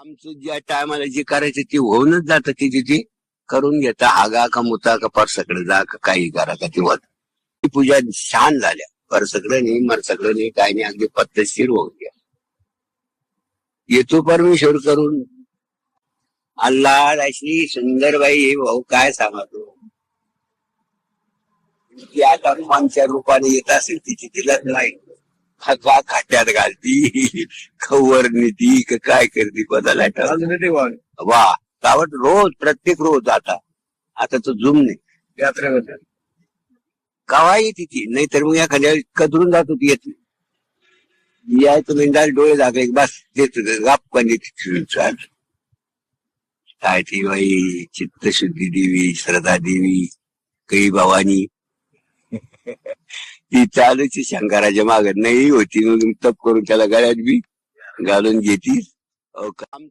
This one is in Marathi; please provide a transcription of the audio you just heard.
आमचं ज्या टायमाला जे करायचं ते होऊनच जातं ते तिथे करून घेता. आगा का मुता का परसकडे जा का काही करा का ते होत. ती पूजा छान झाल्या. परसकडे नाही मरसकडे नाही काही नाही. अगदी पद्धतशीर होऊन घ्या येतो परमेश्वर करून. अल्ला अशी सुंदर बाई हे भाऊ काय सांगतो? ती आता माणच्या रूपाने येत असेल तिची तिलाच नाही. का खाट्यात घालती. खवर नेती का काय करते वाढ वा गावात रोज प्रत्येक रोज आता आता तो जुम नाही. यात्रेमध्ये कवा येते ती नाहीतर मग एखाद्या कदरून जातो ती येत नाही. यायचं मेंढाल डोळे लागले बस देत गाप चाल. काय ती बाई? चित्तशुद्धी देवी श्रद्धा देवी कै भवानी. ती चालूची शंकराच्या माग. नाही होती तप करून त्याला गळ्यात बी घालून घेतीस. काम